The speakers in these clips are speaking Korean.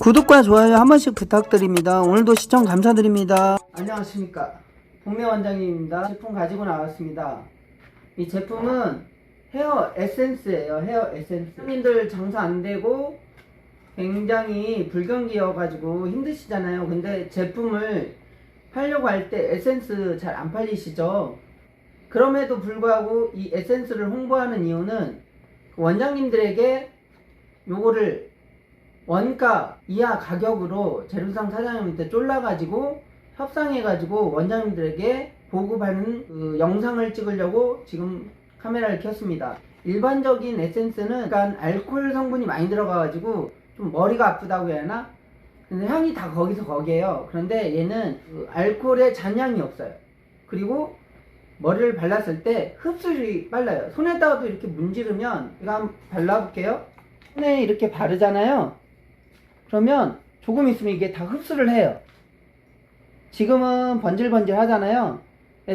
구독과 좋아요 한 번씩 부탁드립니다. 오늘도 시청 감사드립니다. 안녕하십니까. 동네 원장님입니다. 제품 가지고 나왔습니다. 이 제품은 헤어 에센스예요. 헤어 에센스. 형님들 장사 안 되고 굉장히 불경기여가지고 힘드시잖아요. 근데 제품을 팔려고 할 때 에센스 잘 안 팔리시죠? 그럼에도 불구하고 이 에센스를 홍보하는 이유는 원장님들에게 요거를 원가 이하 가격으로 재료상 사장님한테 쫄라가지고 협상해가지고 원장님들에게 보급하는 그 영상을 찍으려고 지금 카메라를 켰습니다. 일반적인 에센스는 약간 알코올 성분이 많이 들어가가지고 좀 머리가 아프다고 해야 하나? 근데 향이 다 거기서 거기에요. 그런데 얘는 그 알코올에 잔향이 없어요. 그리고 머리를 발랐을 때 흡수율이 빨라요. 손에다가도 이렇게 문지르면 이거 한번 발라볼게요. 손에 이렇게 바르잖아요. 그러면 조금 있으면 이게 다 흡수를 해요. 지금은 번질번질 하잖아요.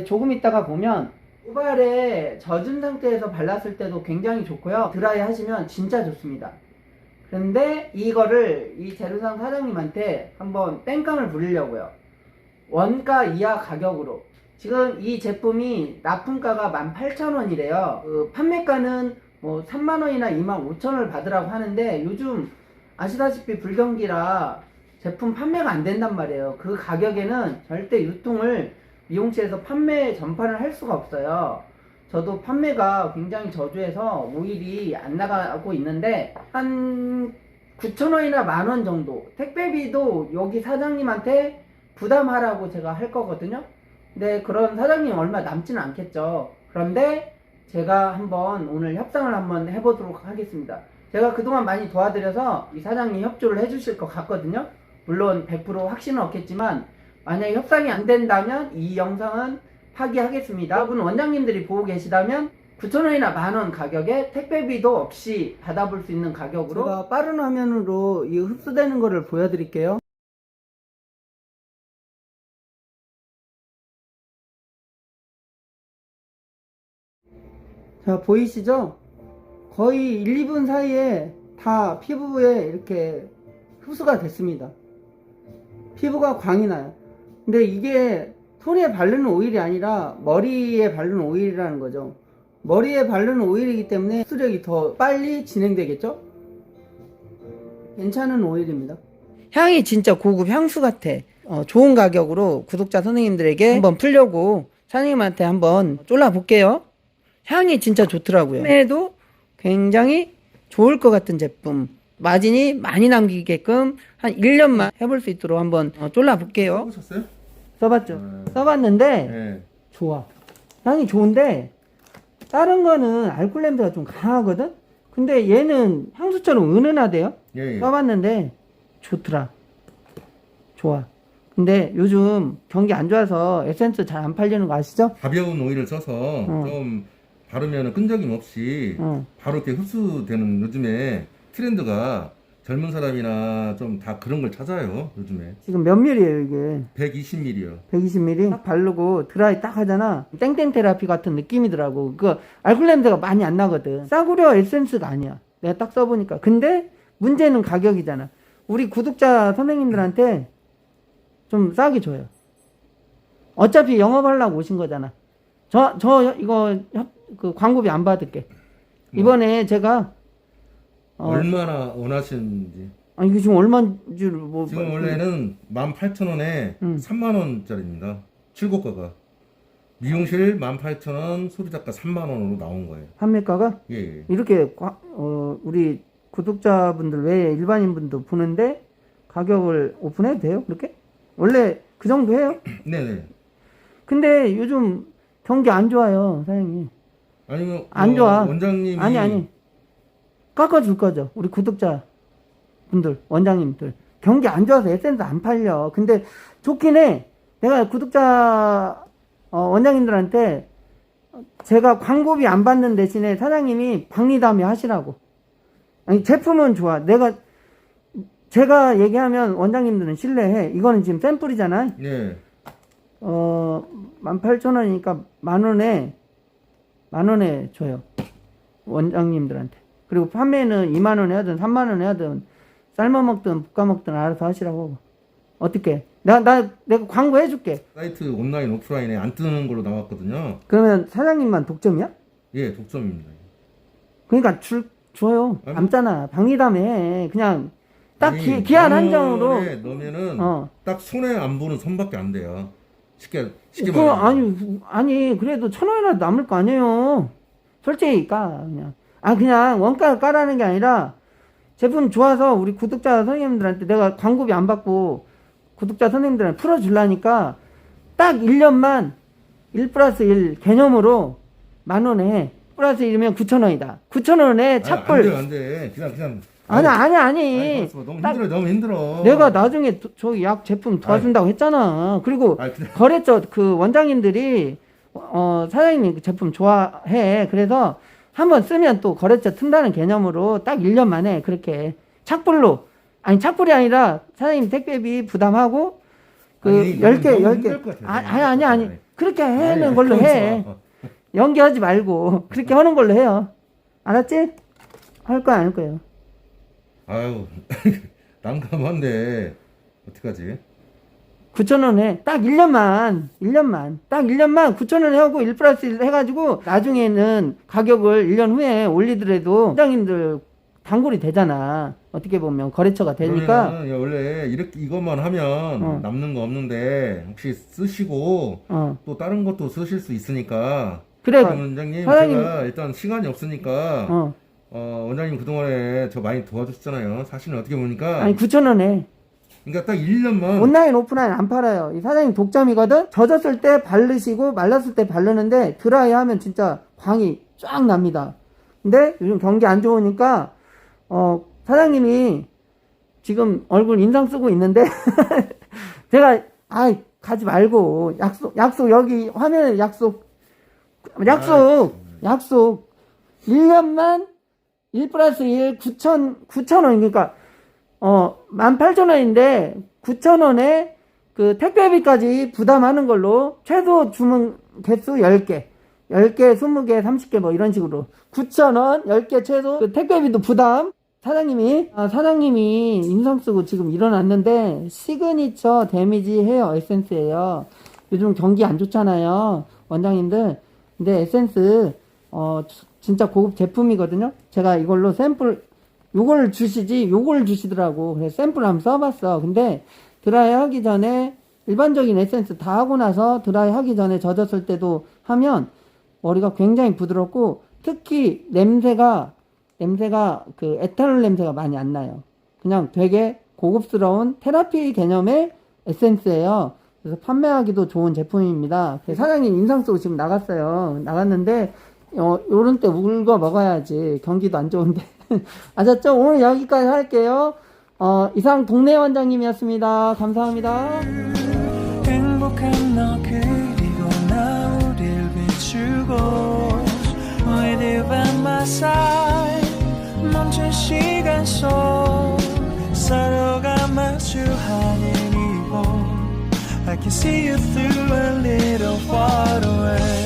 조금 있다가 보면 모발에 젖은 상태에서 발랐을 때도 굉장히 좋고요. 드라이 하시면 진짜 좋습니다. 그런데 이거를 이 제로상 사장님한테 한번 땡깡을 부리려고요. 원가 이하 가격으로. 지금 이 제품이 납품가가 18,000원이래요. 그 판매가는 뭐 3만원이나 2만 5천원을 받으라고 하는데 요즘 아시다시피 불경기라 제품 판매가 안 된단 말이에요. 그 가격에는 절대 유통을 미용실에서 판매 전파를 할 수가 없어요. 저도 판매가 굉장히 저조해서 모일이 안 나가고 있는데 한 9,000원이나 만원 정도 택배비도 여기 사장님한테 부담하라고 제가 할 거거든요. 근데 그런 사장님 얼마 남지는 않겠죠. 그런데 제가 한번 오늘 협상을 한번 해보도록 하겠습니다. 제가 그동안 많이 도와드려서 이 사장님 협조를 해주실 것 같거든요. 물론 100% 확신은 없겠지만 만약에 협상이 안 된다면 이 영상은 파기하겠습니다. 여러분 원장님들이 보고 계시다면 9,000원이나 만원 가격에 택배비도 없이 받아볼 수 있는 가격으로 제가 빠른 화면으로 이 흡수되는 거를 보여드릴게요. 자 보이시죠? 거의 1, 2분 사이에 다 피부에 이렇게 흡수가 됐습니다. 피부가 광이 나요. 근데 이게 손에 바르는 오일이 아니라 머리에 바르는 오일이라는 거죠. 머리에 바르는 오일이기 때문에 흡수력이 더 빨리 진행되겠죠? 괜찮은 오일입니다. 향이 진짜 고급 향수 같아. 어, 좋은 가격으로 구독자 선생님들에게 한번 풀려고 사장님한테 한번 쫄라 볼게요. 향이 진짜 좋더라고요. 판매도 굉장히 좋을 것 같은 제품. 마진이 많이 남기게끔 한 1년만 해볼 수 있도록 한번 어, 쫄라 볼게요. 해보셨어요? 써봤죠? 네. 써봤는데 네. 좋아. 향이 좋은데 다른 거는 알코올 냄새가 좀 강하거든? 근데 얘는 향수처럼 은은하대요? 예, 예. 써봤는데 좋더라. 좋아. 근데 요즘 경기 안 좋아서 에센스 잘 안 팔리는 거 아시죠? 가벼운 오일을 써서 어. 좀 바르면 끈적임 없이 응. 바로 이렇게 흡수되는 요즘에 트렌드가 젊은 사람이나 좀 다 그런 걸 찾아요. 요즘에. 지금 몇 밀이에요 이게? 120ml요. 120ml 딱 바르고 드라이 딱 하잖아. 땡땡 테라피 같은 느낌이더라고. 그 알코올 냄새가 많이 안 나거든. 싸구려 에센스가 아니야. 내가 딱 써보니까. 근데 문제는 가격이잖아. 우리 구독자 선생님들한테 좀 싸게 줘요. 어차피 영업하려고 오신 거잖아. 저 저 이거 협- 그 광고비 안 받을게 이번에 제가 어, 얼마나 원하시는지. 아, 이게 지금 얼마인 줄 뭐 지금 원래는 18,000원에 음. 3만 원짜리입니다. 출고가가. 미용실 18,000원, 소비자가 3만 원으로 나온 거예요. 판매가가 예, 예. 이렇게 과- 어, 우리 구독자분들 외에 일반인분도 보는데 가격을 오픈해도 돼요? 그렇게? 원래 그 정도 해요? 네네. 근데 요즘 경기 안 좋아요, 사장님. 아니면 안 어, 좋아. 원장님이 아니 아니 깎아줄 거죠, 우리 구독자 분들, 원장님들. 경기 안 좋아서 에센스 안 팔려. 근데 좋긴 해. 내가 구독자 어, 원장님들한테 제가 광고비 안 받는 대신에 사장님이 박리담회 하시라고. 아니, 제품은 좋아. 내가, 제가 얘기하면 원장님들은 신뢰해. 이거는 지금 샘플이잖아. 예. 어, 18,000원이니까 만 원에, 만 원에 줘요. 원장님들한테. 그리고 판매는 2만 원에 하든 3만 원에 하든 삶아 먹든 볶아 먹든 알아서 하시라고. 어떻게? 나, 나, 내가 광고 해줄게. 사이트 온라인 오프라인에 안 뜨는 걸로 나왔거든요. 그러면 사장님만 독점이야? 예, 독점입니다. 그러니까 줄, 줘요. 아니, 남잖아. 방리담에 그냥 딱 아니, 기, 기한 한정으로. 넣으면은 어. 딱 손에 안 보는 선밖에 안 돼요. 쉽게 쉽게 그, 말하면. 아니, 아니, 그래도 천 원이라도 남을 거 아니에요. 솔직히 까, 그냥. 아, 그냥 원가 까라는 게 아니라 제품 좋아서 우리 구독자 선생님들한테 내가 광고비 안 받고 구독자 선생님들한테 풀어주려니까 딱 1년만 1 플러스 1 개념으로 만 원에 해. 플러스 1이면 9천 원이다. 9천 원에 아니, 착불. 안 돼, 안 돼. 그냥 그냥. 아니, 아니, 아니, 아니. 너무 딱 힘들어, 너무 힘들어. 내가 나중에 도- 저기 약 제품 도와준다고 했잖아. 그리고 아니, 그냥 거래처 그 원장님들이 어 사장님 그 제품 좋아해. 그래서 한번 쓰면 또 거래처 튼다는 개념으로 딱 1년 만에 그렇게 착불로 아니 착불이 아니라 사장님 택배비 부담하고 그 아니, 이거 10개 너무 10개 힘들 것 같아. 아니 아니 아니 아니 그렇게 하는 아니, 걸로 해. 마. 연기하지 말고 그렇게 하는 걸로 해요. 알았지? 할 거야 안 할 거예요? 아유, 난감한데 어떡하지? 9,000원에 딱 1년만, 1년만, 딱 1년만 9,000원에 하고 1 플러스 1 해가지고 나중에는 가격을 1년 후에 올리더라도 원장님들 단골이 되잖아. 어떻게 보면 거래처가 되니까. 그러면은 야, 원래 이렇게 이것만 하면 어. 남는 거 없는데 혹시 쓰시고 어. 또 다른 것도 쓰실 수 있으니까 그래. 아, 원장님 사장님. 제가 일단 시간이 없으니까 어. 어, 원장님 그동안에 저 많이 도와줬잖아요 사실은 어떻게 보니까 아니 9,000원에 그러니까 딱 1년만 온라인 오프라인 안 팔아요. 이 사장님 독점이거든. 젖었을 때 바르시고 말랐을 때 바르는데 드라이 하면 진짜 광이 쫙 납니다. 근데 요즘 경기 안 좋으니까 어 사장님이 지금 얼굴 인상 쓰고 있는데 제가 아이 가지 말고 약속 약속 여기 화면에 약속 약속 약속 1년만 1 플러스 1 9천 9천 원 그러니까 어 18,000원인데 9,000원에 그 택배비까지 부담하는 걸로 최소 주문 개수 10개 10개, 20개, 30개 뭐 이런 식으로 9,000원 10개 최소 그 택배비도 부담 사장님이 아, 사장님이 인상 쓰고 지금 일어났는데 시그니처 데미지 헤어 에센스예요. 요즘 경기 안 좋잖아요. 원장님들. 근데 에센스 어 지- 진짜 고급 제품이거든요. 제가 이걸로 샘플 요걸 주시지 요걸 주시더라고. 그래서 샘플 한번 써봤어. 근데 드라이 하기 전에 일반적인 에센스 다 하고 나서 드라이 하기 전에 젖었을 때도 하면 머리가 굉장히 부드럽고 특히 냄새가 냄새가 그 에탄올 냄새가 많이 안 나요. 그냥 되게 고급스러운 테라피 개념의 에센스예요. 그래서 판매하기도 좋은 제품입니다. 그래서 사장님 인상 쓰고 지금 나갔어요. 나갔는데 어, 요런 때 울거 먹어야지. 경기도 안 좋은데. 아셨죠? 오늘 여기까지 할게요. 어, 이상 동네 원장님이었습니다. 감사합니다. 행복한 너 그리고 나 우릴 비추고 With you by my side 멈춘 시간 속 서로가 마주하는 이곳 I can see you through a little while